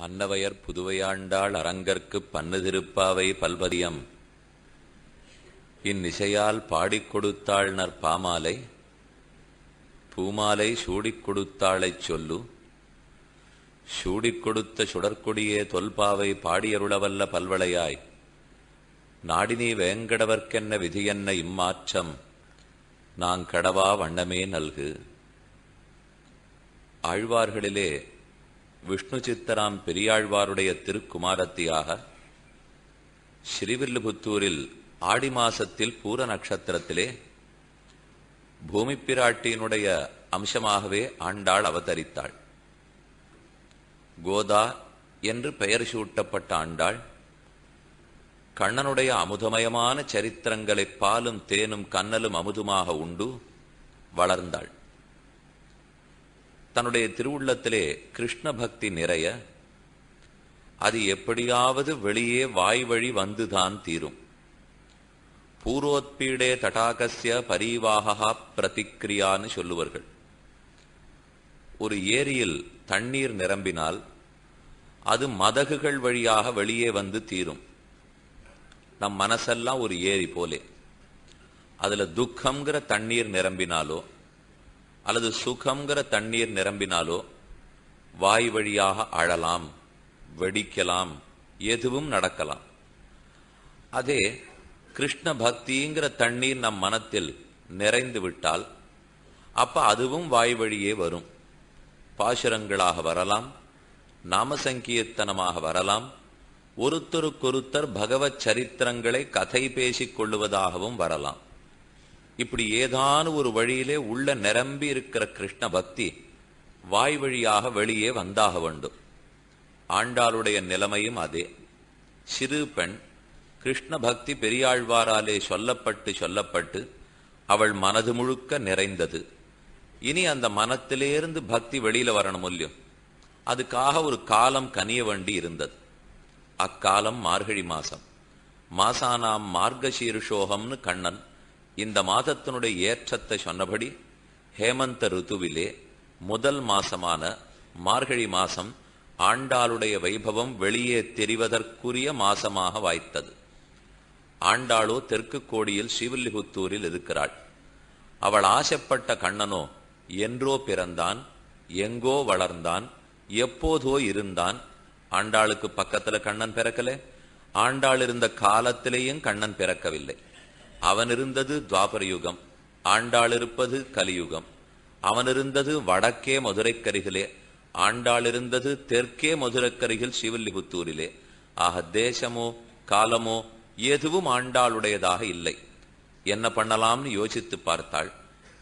அன்னவையர் புதுவையாண்டாள் அரங்கற்குப் பன்னு திருப்பாவை பல்பதியம் இந்நிசையால் பாடிக் கொடுத்தாள் நற்பாமாலை பூமாலை சூடிக் கொடுத்தாளைச் சொல்லு. சூடிக் கொடுத்த சுடற்கொடியே தொல்பாவை பாடியருளவல்ல பல்வளையாய். நாடினி வேங்கடவர்க்கென்ன விதியென்ன இம்மாற்றம் நாங் கடவா வண்ணமே நல்கு. ஆழ்வார்களிலே விஷ்ணு சித்தராம் பெரியாழ்வாருடைய திருக்குமாரத்தியாக ஸ்ரீவில்லிபுத்தூரில் ஆடி மாசத்தில் பூர நட்சத்திரத்திலே பூமி பிராட்டியினுடைய அம்சமாகவே ஆண்டாள் அவதரித்தாள். கோதா என்று பெயர் சூட்டப்பட்ட ஆண்டாள் கண்ணனுடைய அமுதமயமான சரித்திரங்களை பாலும் தேனும் கண்ணலும் அமுதுமாக உண்டு வளர்ந்தாள். தன்னுடைய திருவுள்ளத்திலே கிருஷ்ண பக்தி நிறைய அது எப்படியாவது வெளியே வாய் வழி வந்துதான் தீரும். பூர்வோத்பீடே தடாகசிய பரிவாகா பிரதிக்ரியான்னு சொல்லுவார்கள். ஒரு ஏரியில் தண்ணீர் நிரம்பினால் அது மதகுகள் வழியாக வெளியே வந்து தீரும். நம் மனசெல்லாம் ஒரு ஏரி போலே. அதுல துக்கம்ங்கிற தண்ணீர் நிரம்பினாலோ அல்லது சுகம்ங்கிற தண்ணீர் நிரம்பினாலோ வாய் வழியாக அழலாம் வெடிக்கலாம் எதுவும் நடக்கலாம். அதே கிருஷ்ண பக்திங்கிற தண்ணீர் நம் மனத்தில் நிறைந்து விட்டால் அப்ப அதுவும் வாய் வழியே வரும். பாசுரங்களாக வரலாம் நாமசங்கீர்த்தனமாக வரலாம் ஒருத்தருக்கொருத்தர் பகவத் சரித்திரங்களை கதை பேசிக் கொள்ளுவதாகவும் வரலாம். இப்படி ஏதான ஒரு வழியிலே உள்ள நிரம்பி இருக்கிற கிருஷ்ண பக்தி வாய் வழியாக வெளியே வந்தாக வேண்டும். ஆண்டாளுடைய நிலைமையும் அதே. சிறு பெண் கிருஷ்ண பக்தி பெரியாழ்வாராலே சொல்லப்பட்டு சொல்லப்பட்டு அவள் மனது முழுக்க நிறைந்தது. இனி அந்த மனத்திலேருந்து பக்தி வெளியில வரணும் இல்லையும் அதுக்காக ஒரு காலம் கனிய வேண்டி இருந்தது. அக்காலம் மார்கழி மாசம். மாசானாம் மார்கசீர்ஷோகம்னு கண்ணன் இந்த மாதத்தினுடைய ஏற்றத்தை சொன்னபடி ஹேமந்த ருத்துவிலே முதல் மாசமான மார்கழி மாசம் ஆண்டாளுடைய வைபவம் வெளியே தெரிவதற்குரிய மாசமாக வாய்த்தது. ஆண்டாளோ தெற்கு கோடியில் ஸ்ரீவில்லிபுத்தூரில் இருக்கிறாள். அவள் ஆசைப்பட்ட கண்ணனோ என்றோ பிறந்தான் எங்கோ வளர்ந்தான் எப்போதோ இருந்தான். ஆண்டாளுக்கு பக்கத்துல கண்ணன் பிறக்கல. ஆண்டாள் இருந்த காலத்திலேயும் கண்ணன் பிறக்கவில்லை. அவன் இருந்தது துவாபர யுகம் ஆண்டாள் இருப்பது கலியுகம். அவன் இருந்தது வடக்கே மதுரைக்கரிகளே ஆண்டாள் இருந்தது தெற்கே மதுரக்கரிகள் சிவல்லிபுத்தூரிலே ஆக தேசமோ காலமோ எதுவும் ஆண்டாளுடையதாக இல்லை. என்ன பண்ணலாம்னு யோசித்து பார்த்தாள்.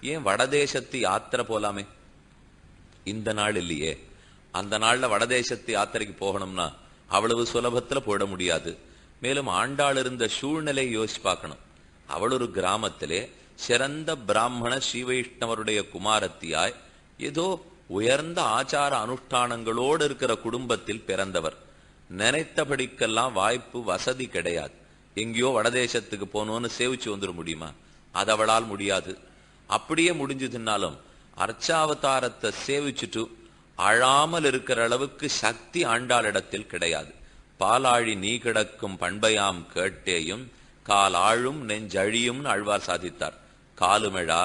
ஏன் வடதேசத்து யாத்திரை போலாமே? இந்த நாள் இல்லையே. அந்த நாள்ல வடதேசத்து யாத்திரைக்கு போகணும்னா அவ்வளவு சுலபத்துல போட முடியாது. மேலும் ஆண்டாள் இருந்த சூழ்நிலையை யோசிச்சு பார்க்கணும். அவள் ஒரு கிராமத்திலே சிறந்த பிராமண ஸ்ரீவைஷ்ணவருடைய குமாரத்தியாய் ஏதோ உயர்ந்த ஆச்சார அனுஷ்டானங்களோடு இருக்கிற குடும்பத்தில் பிறந்தவர். நினைத்தபடிக்கெல்லாம் வாய்ப்பு வசதி கிடையாது. எங்கேயோ வடதேசத்துக்கு போகணும்னு சேவிச்சு வந்துட முடியுமா? அது அவளால் முடியாது. அப்படியே முடிஞ்சதுனாலும் அர்ச்சாவதாரத்தை சேவிச்சுட்டு அழாமல் இருக்கிற அளவுக்கு சக்தி ஆண்டாளிடத்தில் கிடையாது. பாலாழி நீ கிடக்கும் பண்பையாம் கேட்டேயும் கால் ஆழும் நெஞ்சழியும் அழ்வார் சாதித்தார். காலுமெழா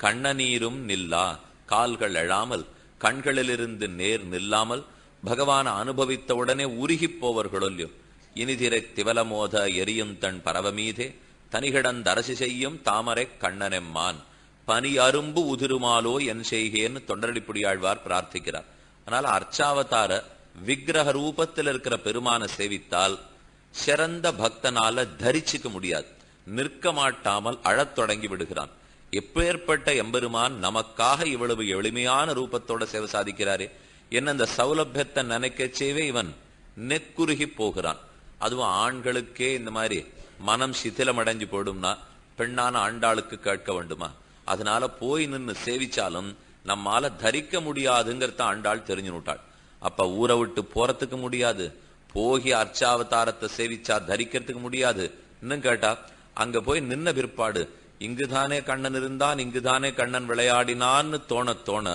கண்ணநீரும் நில்லா கால்கள் எழாமல் கண்களிலிருந்து நேர் நில்லாமல் பகவான் அனுபவித்தவுடனே உருகிப் போவர்களொல்லியோ இனிதிரை திவலமோத எரியும் தன் பரவமீதே தனிகிடந்தரசி செய்யும் தாமரை கண்ணனெம்மான் பனி அரும்பு உதிருமாலோ என் செய்கேன்னு தொண்டரடிப்புடியாழ்வார் பிரார்த்திக்கிறார். ஆனால் அர்ச்சாவதார விக்கிரக ரூபத்தில் இருக்கிற பெருமான சேவித்தால் சிறந்த பக்தனால தரிச்சுக்க முடியாது. நிற்க மாட்டாமல் அழத் தொடங்கி விடுகிறான். எப்பேற்பட்ட எம்பெருமான் நமக்காக இவ்வளவு எளிமையான ரூபத்தோட சேவை சாதிக்கிறாரே. என்ன அந்த சௌலபியத்தை நினைக்கச்சேவே இவன் நெக்குருகி போகிறான். அதுவும் ஆண்களுக்கே இந்த மாதிரி மனம் சிதிலம் அடைஞ்சு போடும்னா பெண்ணான ஆண்டாளுக்கு கேட்க வேண்டுமா? அதனால போய் நின்று சேவிச்சாலும் நம்மால தரிக்க முடியாதுங்கிறத ஆண்டாள் தெரிஞ்சு விட்டாள் அப்ப ஊரை விட்டு போறதுக்கு முடியாது. போகி அர்ச்சாவதாரத்தை சேவிச்சா தரிக்கிறதுக்கு முடியாது. இன்னும் கேட்டா அங்க போய் நின்ன பிற்பாடு இங்குதானே கண்ணன் இருந்தான் இங்குதானே கண்ணன் விளையாடினான்னு தோண தோண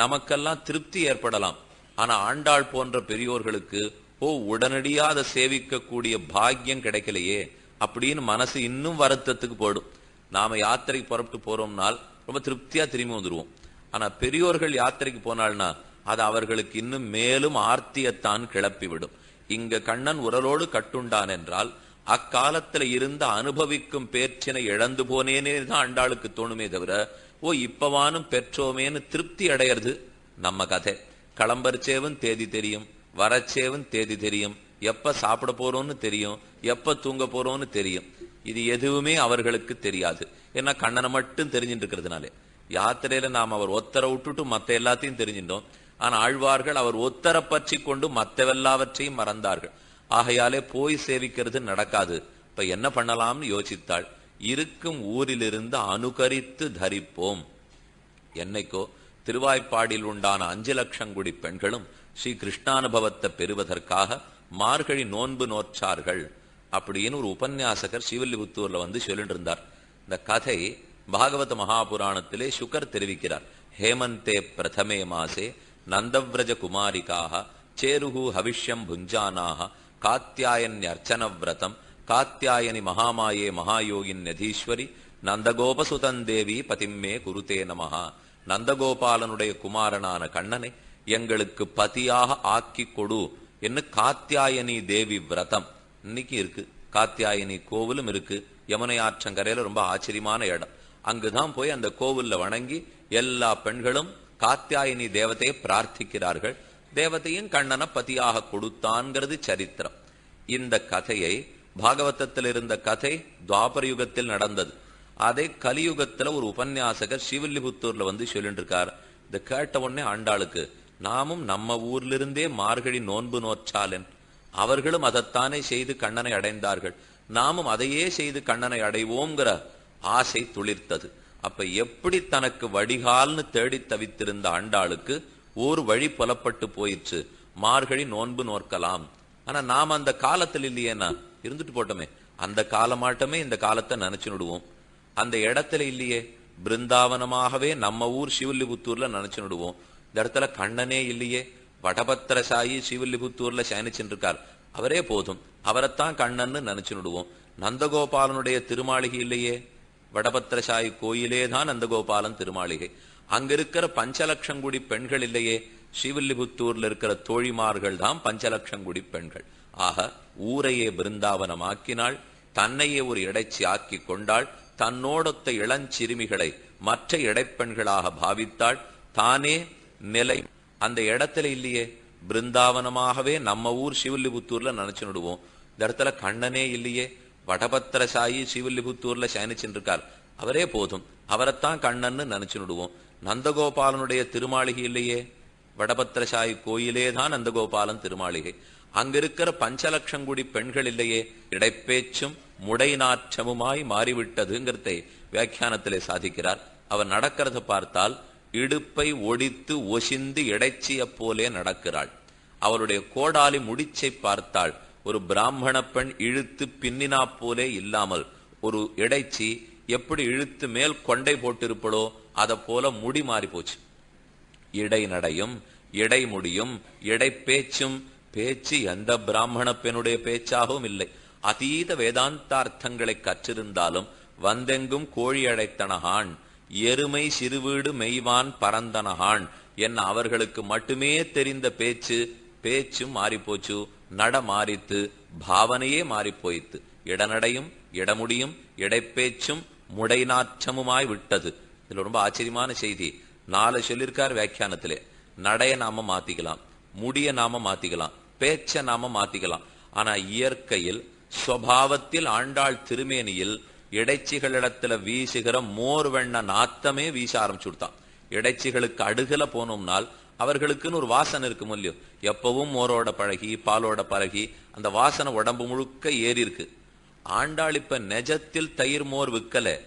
நமக்கெல்லாம் திருப்தி ஏற்படலாம். ஆனா ஆண்டாள் போன்ற பெரியோர்களுக்கு ஓ உடனடியா அதை சேவிக்கக்கூடிய பாக்கியம் கிடைக்கலையே அப்படின்னு மனசு இன்னும் வருத்தத்துக்கு போடும். நாம யாத்திரைக்கு புறப்பட்டு போறோம்னால் ரொம்ப திருப்தியா திரும்பி வந்துருவோம். ஆனா பெரியோர்கள் யாத்திரைக்கு போனால்னா அது அவர்களுக்கு இன்னும் மேலும் ஆர்த்தியத்தான் கிளப்பிவிடும். இங்க கண்ணன் உரலோடு கட்டுண்டான் என்றால் அக்காலத்துல இருந்த அனுபவிக்கும் பேச்சினை இழந்து போனேனே தான் ஆண்டாளுக்கு தோணுமே தவிர ஓ இப்பவானும் பெற்றோமேன்னு திருப்தி அடையிறது நம்ம கதை. களம்பரிச்சேவும் தேதி தெரியும் வரச்சேவும் தேதி தெரியும் எப்ப சாப்பிட போறோம்னு தெரியும் எப்ப தூங்க போறோம்னு தெரியும். இது எதுவுமே அவர்களுக்கு தெரியாது. ஏன்னா கண்ணனை மட்டும் தெரிஞ்சுட்டு இருக்கிறதுனாலே யாத்திரையில நாம் அவர் ஒத்தரை விட்டுட்டு மத்த எல்லாத்தையும் தெரிஞ்சிட்டோம் ஆனால் ஆழ்வார்கள் அவர் ஒத்தரை பற்றி கொண்டு மத்தவெல்லாவற்றையும் மறந்தார்கள். ஆகையாலே போய் சேவிக்கிறது நடக்காது. இப்ப என்ன பண்ணலாம்னு யோசித்தாள். இருக்கும் ஊரிலிருந்து அனுகரித்து தரிப்போம். என்னைக்கோ திருவாய்ப்பாடில் உண்டான அஞ்சு லட்சம் குடி பெண்களும் ஸ்ரீ கிருஷ்ணானுபவத்தை பெறுவதற்காக மார்கழி நோன்பு நோற்றார்கள் அப்படின்னு ஒரு உபன்யாசகர் ஸ்ரீவில்லிபுத்தூர்ல வந்து சொல்லிட்டு இருந்தார் இந்த கதை பாகவத மகாபுராணத்திலே சுகர் தெரிவிக்கிறார். ஹேமந்தே பிரதமே மாசே நந்தவிரஜகுமாரிக்காக சேருகு ஹவிஷ்யம் புஞ்சானாக காத்தியாயன்யர்ச்சன விரதம் காத்தியாயனி மகாமாயே மகாயோகின் யதீஸ்வரி நந்தகோபசுதன் தேவி பதிம்மே குருதே நமஹா நந்தகோபாலனுடைய குமாரனான கண்ணனை எங்களுக்கு பதியாக ஆக்கி கொடு என்று காத்தியாயனி தேவி விரதம். இன்னைக்கு இருக்கு. காத்தியாயனி கோவிலும் இருக்கு. யமுனை ஆற்றங்கரையில ரொம்ப ஆச்சரியமான இடம். அங்குதான் போய் அந்த கோவில்ல வணங்கி எல்லா பெண்களும் காத்தியாயினி தேவதையை பிரார்த்திக்கிறார்கள். தேவதையும் கண்ணனை பதியாக கொடுத்தான்கிறது சரித்திரம். இந்த கதையை பாகவதத்தில் இருந்த கதை துவாபர யுகத்தில் நடந்தது. அதை கலியுகத்துல ஒரு உபன்யாசகர் ஸ்ரீவில்லிபுத்தூர்ல வந்து சொல்லிட்டு இருக்கார் இதை கேட்ட உடனே ஆண்டாளுக்கு நாமும் நம்ம ஊர்ல இருந்தே மார்கழி நோன்பு நோற்றாலன் அவர்களும் அதைத்தானே செய்து கண்ணனை அடைந்தார்கள். நாமும் அதையே செய்து கண்ணனை அடைவோங்கிற ஆசை துளிர்த்தது. அப்ப எப்படி தனக்கு வடிகால்னு தேடி தவித்திருந்த ஆண்டாளுக்கு ஒரு வழி புலப்பட்டு போயிடுச்சு மார்கழி நோன்பு நோக்கலாம் ஆனா நாம அந்த காலத்தில் இல்லையேனா இருந்துட்டு போட்டோமே. அந்த காலமாட்டமே இந்த காலத்தை நினைச்சுடுவோம் அந்த இடத்துல இல்லையே. பிருந்தாவனமாகவே நம்ம ஊர் சிவல்லிபுத்தூர்ல நினைச்சுடுவோம் இந்த இடத்துல கண்ணனே இல்லையே. வடபத்திர சாயி சிவல்லிபுத்தூர்ல சயனிச்சுட்டு இருக்கார் அவரே போதும். அவரைத்தான் கண்ணன்னு நினைச்சுடுவோம் நந்தகோபாலனுடைய திருமாளிகை இல்லையே. வடபத்திரசாயி கோயிலே தான் நந்தகோபாலன் திருமாளிகை. அங்க இருக்கிற பஞ்சலட்சம் குடி பெண்கள் இல்லையே ஸ்ரீவில்லிபுத்தூர்ல இருக்கிற தோழிமார்கள் தான் பஞ்சலட்சம் குடி பெண்கள். ஆக ஊரையே பிருந்தாவனமாக்கினாள் தன்னையே ஒரு இடைச்சி ஆக்கி கொண்டாள் தன்னோடொத்த இளஞ்சிறுமிகளை மற்ற இடைப்பெண்களாக பாவித்தாள். தானே நிலை. அந்த இடத்துல இல்லையே பிருந்தாவனமாகவே நம்ம ஊர் சிவல்லிபுத்தூர்ல நினைச்சு விடுவோம் இந்த இடத்துல கண்ணனே இல்லையே வடபத்திரசாயி சிவல்லிபுத்தூர்ல சயனிச்சுட்டு அவரே போதும். அவரைத்தான் கண்ணன்னு நினைச்சு விடுவோம். நந்தகோபாலனுடைய திருமாளிகை இல்லையே? வடபத்திரசாயி கோயிலே தான் நந்தகோபாலன் திருமாளிகை. அங்கிருக்கிற பஞ்சலட்சம் குடி பெண்கள் இல்லையே? இடைப்பேச்சும் முடை நாற்றமுமாய் மாறிவிட்டதுங்கிறதை வியாக்கியானத்திலே சாதிக்கிறார். அவர் நடக்கிறத பார்த்தால் இடுப்பை ஒடித்து ஒசிந்து இடைச்சிய போலே நடக்கிறாள். அவளுடைய கோடாலி முடிச்சை பார்த்தாள். ஒரு பிராமண பெண் இழுத்து பின்னினா போலே இல்லாமல் ஒரு இடைச்சி எப்படி இழுத்து மேல் கொண்டை போட்டிருப்பளோ அதை போல முடி மாறி போச்சு. இடை நடையும் இடை முடியும் இடை பேச்சும் பேச்சு எந்த பிராமண பெண்ணுடைய பேச்சாகவும் இல்லை. அதீத வேதாந்தார்த்தங்களை கற்றிருந்தாலும் வந்தெங்கும் கோழி அடைத்தனகான் எருமை சிறுவீடு மெய்வான் பரந்தனகான் என்ன அவர்களுக்கு மட்டுமே தெரிந்த பேச்சு பேச்சும் மாறிப்போச்சு. நட மாறித்து பாவனையே மாறிப்போயித்து இடநடையும் இடமுடியும் இடைப்பேச்சும் முடைநாற்றமுமாய் விட்டது. இதுல ரொம்ப ஆச்சரியமான செய்தி. நாலு சொல்லியிருக்கார் வியாக்கியானத்திலே. நடைய நாம மாத்திக்கலாம் முடிய நாம மாத்திக்கலாம் பேச்ச நாம மாத்திக்கலாம். ஆனா இயற்கையில் சுவாவத்தில் ஆண்டாள் திருமேனியில் இடைச்சிகளிடத்துல வீசுகிற மோர் வெண்ண நாத்தமே வீச ஆரம்பிச்சு கொடுத்தான். இடைச்சிகளுக்கு அடுகல போனோம்னால் அவர்களுக்குன்னு ஒரு வாசனை இருக்கும் இல்லையோ? எப்பவும் மோரோட பழகி பாலோட பழகி அந்த வாசனை உடம்பு முழுக்க ஏறி இருக்கு ஆண்டாள் இப்ப நெஜத்தில் தயிர் மோர் விற்கல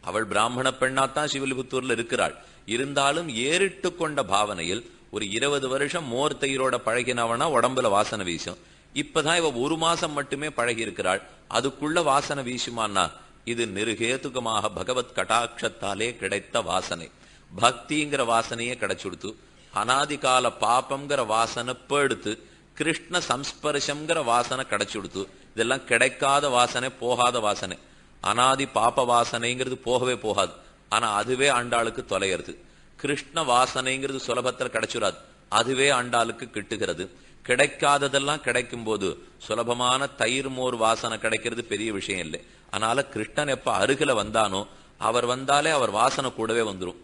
அவள் பிராமண பெண்ணாத்தான் சிவலிபுத்தூர்ல இருக்கிறாள். இருந்தாலும் ஏறிட்டு கொண்ட பாவனையில் ஒரு இருபது வருஷம் மோர் தயிரோட பழகினவனா உடம்புல வாசனை வீசும். இப்பதான் இவ ஒரு மாசம் மட்டுமே பழகி இருக்கிறாள் அதுக்குள்ள வாசனை வீசுமானா இது நிருகேதுகமாக பகவத் கட்டாட்சத்தாலே கிடைத்த வாசனை. பக்திங்கிற வாசனையே கிடைச்சுடுத்து. அனாதிகால பாப்பம்ங்கிற வாசனை போடுத்து கிருஷ்ண சம்ஸ்பர்ஷங்கிற வாசனை கிடைச்சுடுத்து. இதெல்லாம் கிடைக்காத வாசனை போகாத வாசனை. அனாதி பாப்ப வாசனைங்கிறது போகவே போகாது. ஆனா அதுவே ஆண்டாளுக்கு தொலைகிறது. கிருஷ்ண வாசனைங்கிறது சுலபத்துல கிடைச்சுடாது அதுவே ஆண்டாளுக்கு கிட்டுகிறது. கிடைக்காததெல்லாம் கிடைக்கும் போது சுலபமான தயிர் மோர் வாசனை கிடைக்கிறது பெரிய விஷயம் இல்லை. அதனால கிருஷ்ணன் எப்ப அருகில வந்தானோ அவர் வந்தாலே அவர் வாசனை கூடவே வந்துடும்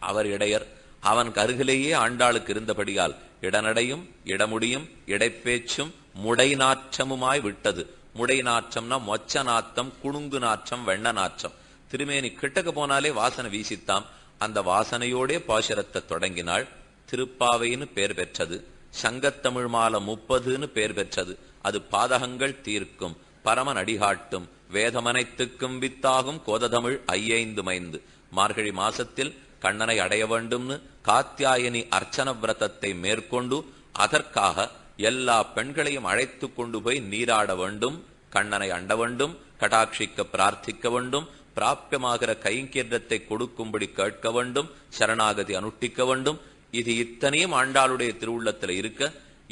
அவர் இடையர் அவன் கருகிலேயே ஆண்டாளுக்கு இருந்தபடியால் இடநடையும் இடமுடியும் இடைப்பேச்சும் முடை நாற்றமுமாய் விட்டது. முடை நாற்றம்னா மொச்ச நாத்தம் குணுங்கு நாற்றம் வெண்ண நாற்றம். திருமேனி கிட்டக்க போனாலே வாசனை வீசித்தாம் அந்த வாசனையோடே பாசுரத்தை தொடங்கினாள். திருப்பாவைன்னு பேர் பெற்றது. சங்கத்தமிழ் மாலை முப்பதுன்னு பேர் பெற்றது. அது பாதகங்கள் தீர்க்கும் பரமன் அடிகாட்டும் வேதமனைத்துக்கும் வித்தாகும் கோததமிழ் ஐயைந்து மைந்து. மார்கழி மாசத்தில் கண்ணனை அடைய வேண்டும்னு காத்தியாயனி அர்ச்சன விரதத்தை மேற்கொண்டு அதற்காக எல்லா பெண்களையும் அழைத்து கொண்டு போய் நீராட வேண்டும் கண்ணனை அண்ட வேண்டும் கடாட்சிக்க பிரார்த்திக்க வேண்டும் பிராபியமாகிற கைங்கரியத்தை கொடுக்கும்படி கேட்க வேண்டும் சரணாகதி அனுஷ்டிக்க வேண்டும். இது இத்தனையும் ஆண்டாளுடைய திருவுள்ளத்தில் இருக்க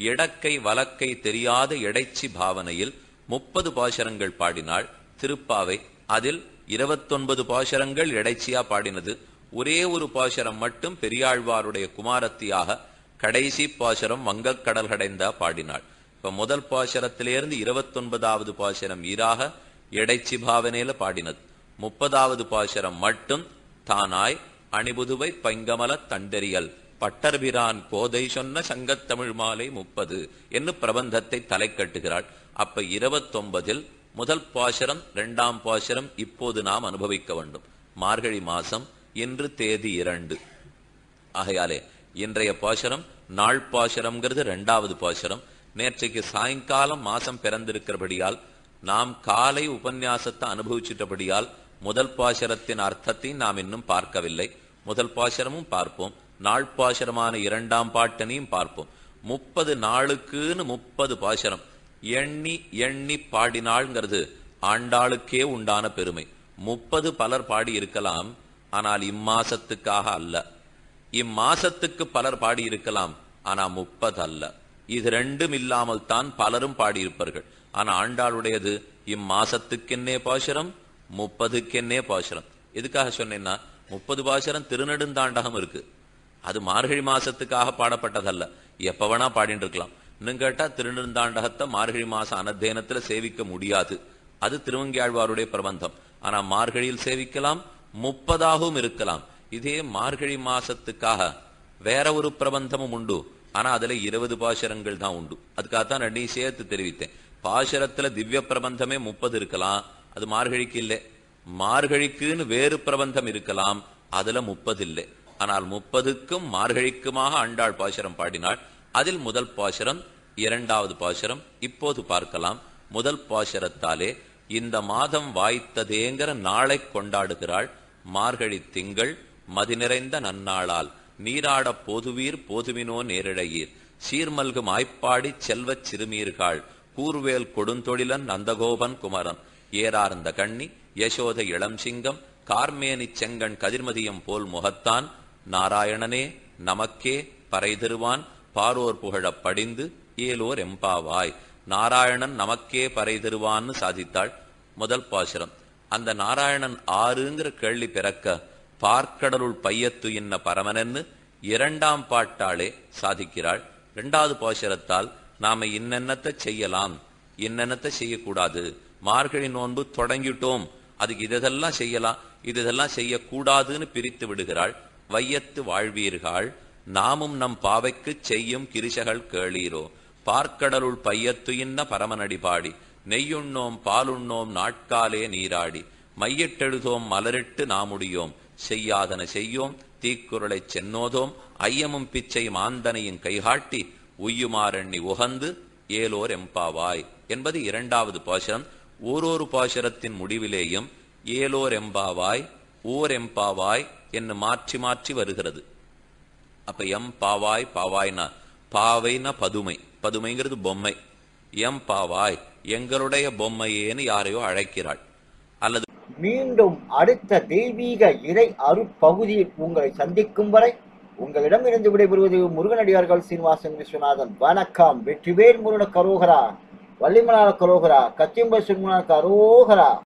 இடக்கை வலக்கை தெரியாத இடைச்சி பாவனையில் முப்பது பாசரங்கள் பாடினாள். திருப்பாவை அதில் இருபத்தொன்பது பாசரங்கள் இடைச்சியா பாடினது. ஒரே ஒரு பாசரம் மட்டும் பெரியாழ்வாருடைய குமாரத்தியாக கடைசி பாசரம் வங்கக்கடல் கடைந்தா பாடினாள். இப்ப முதல் பாசரத்திலிருந்து இருபத்தொன்பதாவது பாசரம் ஈராக எடைச்சி பாவனையில பாடினது. முப்பதாவது பாசரம் மட்டும் தானாய் அணிபுதுவை பைங்கமல தண்டெறியல். பட்டர்பிரான் கோதை சொன்ன சங்கத்தமிழ் மாலை முப்பது என்று பிரபந்தத்தை தலை கட்டுகிறாள். அப்ப இருபத்தொன்பதில் முதல் பாசரம் இரண்டாம் பாசரம் இப்போது நாம் அனுபவிக்க வேண்டும். மார்கழி மாசம் இன்று தேதி இரண்டு. ஆகையாலே இன்றைய பாசரம் நாள் பாசரம்ங்கிறது ரெண்டாவது பாசரம் நேற்றைக்கு சாயங்காலம் மாசம் பிறந்திருக்கிறபடியால் நாம் காலை உபன்யாசத்தை அனுபவிச்சிட்டபடியால் முதல் பாசரத்தின் அர்த்தத்தை நாம் இன்னும் பார்க்கவில்லை. முதல் பாசரமும் பார்ப்போம். நாள் பாசரமான இரண்டாம் பாட்டனையும் பார்ப்போம். முப்பது நாளுக்குன்னு முப்பது பாசரம் எண்ணி எண்ணி பாடினாள்ங்கிறது ஆண்டாளுக்கே உண்டான பெருமை. முப்பது பலர் பாடி இருக்கலாம் ஆனால் இம்மாசத்துக்காக அல்ல. இம்மாசத்துக்கு பலர் பாடியிருக்கலாம் ஆனா முப்பது அல்ல. இது ரெண்டும் இல்லாமல் தான் பலரும் பாடியிருப்பார்கள். ஆனா ஆண்டாளுடையது இம்மாசத்துக்கென்னே பாசுரம் முப்பதுக்கென்னே பாசுரம். எதுக்காக சொன்னேன்னா முப்பது பாசுரம் திருநெடுந்தாண்டகம் இருக்கு. அது மார்கழி மாசத்துக்காக பாடப்பட்டதல்ல. எப்ப வேணா பாடிட்டு இருக்கலாம் இன்னும் கேட்டா திருநெடுந்தாண்டகத்தை மார்கழி மாசம் அனத்தியனத்துல சேவிக்க முடியாது. அது திருவங்கியாழ்வாருடைய பிரபந்தம். ஆனா மார்கழியில் சேவிக்கலாம் முப்பதாகவும் இருக்கலாம். இதே மார்கழி மாசத்துக்காக வேற ஒரு பிரபந்தமும் உண்டு. ஆனா அதுல இருபது பாசுரங்கள் தான் உண்டு. அதுக்காகத்தான் ரெண்டையும் சேர்த்து தெரிவித்தேன். பாசுரத்துல திவ்ய பிரபந்தமே முப்பது இருக்கலாம். அது மார்கழிக்கு இல்லை. மார்கழிக்குன்னு வேறு பிரபந்தம் இருக்கலாம். அதுல முப்பது இல்லை. ஆனால் முப்பதுக்கும் மார்கழிக்குமாக அண்டாள் பாசுரம் பாடினாள். அதில் முதல் பாசுரம் இரண்டாவது பாசுரம் இப்போது பார்க்கலாம். முதல் பாசுரத்தாலே இந்த மாதம் வாய்த்ததேங்கிற நாளை கொண்டாடுகிறாள். மார்கழி திங்கள் மதி நிறைந்த நன்னாளால். நீராடப் போதுவீர் போதுவினோ நேரிழையீர். சீர்மல்கு மாய்ப்பாடி செல்வச் சிறுமீர்காள். கூர்வேல் கொடுந்தொழிலன் நந்தகோபன் குமரன். ஏறார்ந்த கண்ணி யசோத இளம் சிங்கம் கார்மேனி செங்கண் கதிர்மதியம் போல் முகத்தான். நாராயணனே நமக்கே பறைதருவான். பாரோர் புகழப் படிந்து ஏலோர் எம்பாவாய். நாராயணன் நமக்கே பறைதருவான்னு சாதித்தாள். முதல் பாசுரம். அந்த நாராயணன் ஆறுங்கிற கேள்வி பிறக்க பார்க்கடலுள் பையத்து இன்ன பரமனன்னு இரண்டாம் பாட்டாளே சாதிக்கிறாள். இரண்டாவது போஷரத்தால் நாம இன்னென்னத்தை செய்யலாம். என்னென்னத்தை செய்யக்கூடாது. மார்கழி நோன்பு தொடங்கிட்டோம். அதுக்கு இதெல்லாம் செய்யலாம். இதெல்லாம் செய்யக்கூடாதுன்னு பிரித்து விடுகிறாள். வையத்து வாழ்வீர்கள். நாமும் நம் பாவைக்கு செய்யும் கிரிசகள் கேளீரோ. பார்க்கடலுள் பையத்து இன்ன பரமனடி பாடி நெய்யுண்ணோம் பாலுண்ணோம் நாட்காலே நீராடி. மையிட்டெழுதோம் மலரிட்டு நாமுடியோம். செய்யாதன செய்யோம் தீக்குறளைச் சென்னோதோம். ஐயமும் பிச்சை மாந்தனையும் கைகாட்டி உய்யுமாறெண்ணி உகந்து ஏலோர் எம்பாவாய். என்பது இரண்டாவது பாசுரம். ஓரொரு பாசுரத்தின் முடிவிலேயும் ஏலோர் எம்பாவாய் ஓர் எம்பாவாய் என்று மாற்றி மாற்றி வருகிறது. அப்ப எம் பாவாய் பாவாய்னா பாவைனா பதுமை. பதுமைங்கிறது பொம்மை. எம் பாவாய் எங்களுடைய பொம்மையேன்னு யாரையோ அழைக்கிறாள். அல்லது மீண்டும் அடுத்த தெய்வீக இறை அருட்பகுதியில் உங்களை சந்திக்கும் வரை உங்களிடம் இருந்து விடைபெறுவது முருகனடியார்கள் சீனிவாசன் விஸ்வநாதன். வணக்கம். வெற்றிவேல் முருகன கரோகரா வள்ளிமலார கரோகரா கத்தியம்பர் சுருமன கரோகரா.